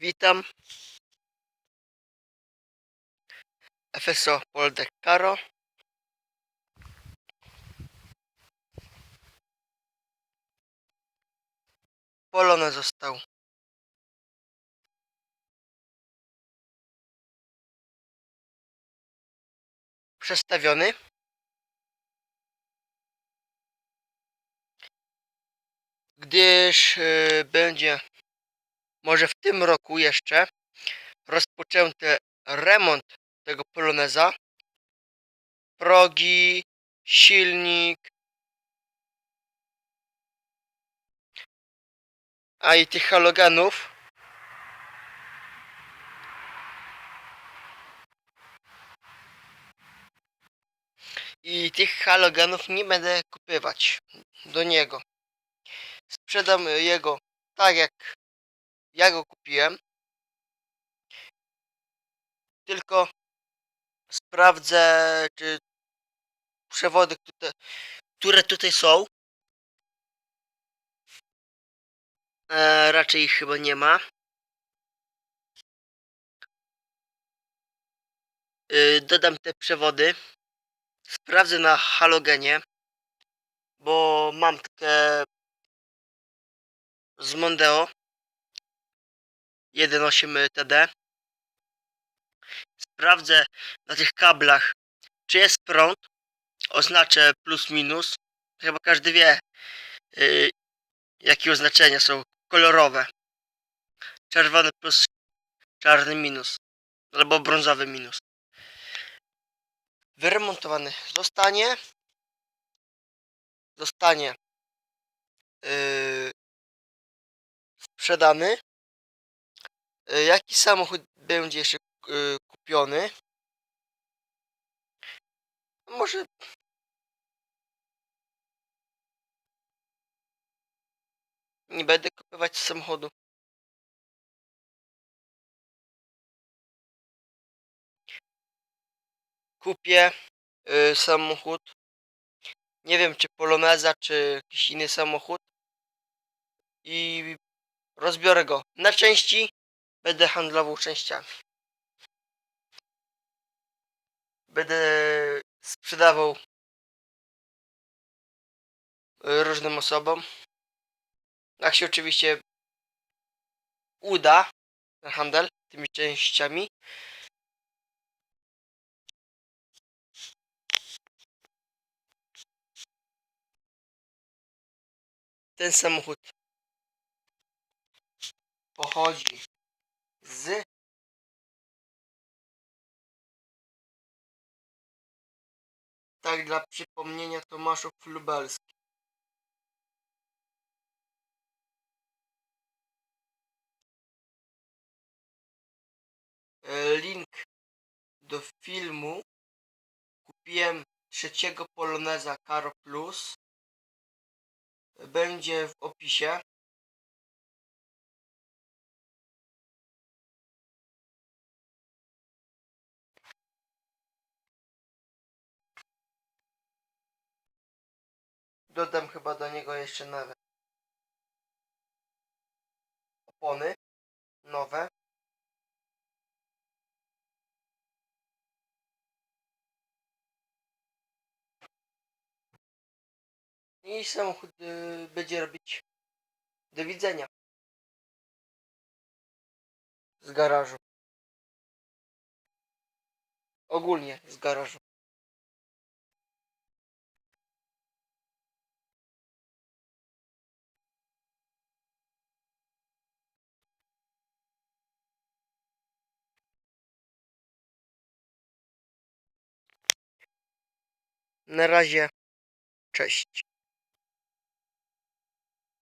Witam. FSO Poldek Karo. Polone został. Przestawiony. Gdyż e, będzie może w tym roku jeszcze rozpoczęty remont tego Poloneza. Progi, silnik, a i tych halogenów. I tych halogenów nie będę kupywać do niego. Sprzedam jego tak jak ja go kupiłem. Tylko sprawdzę, czy przewody, które, które tutaj są. E, raczej ich chyba nie ma. Y, dodam te przewody. Sprawdzę na halogenie, bo mam takie z Mondeo 1.8 TD. Sprawdzę na tych kablach, czy jest prąd. Oznaczę plus minus. Chyba każdy wie, yy, jakie oznaczenia są kolorowe. Czerwony plus czarny minus. Albo brązowy minus. Wyremontowany zostanie. Zostanie yy, sprzedany. Yy, jaki samochód będzie jeszcze yy, kupiony? Może nie będę kupować samochodu. Kupię y, samochód. Nie wiem, czy Poloneza, czy jakiś inny samochód. I rozbiorę go na części. Będę handlował częściami. Będę sprzedawał y, różnym osobom. Jak się oczywiście uda handel tymi częściami. Ten samochód pochodzi z tak dla przypomnienia Tomaszów Lubelski. E, Link do filmu kupiłem trzeciego Poloneza Caro Plus. Będzie w opisie. Dodam chyba do niego jeszcze nawet opony nowe. I samochód y, będzie robić do widzenia z garażu. Ogólnie z garażu. Na razie, cześć.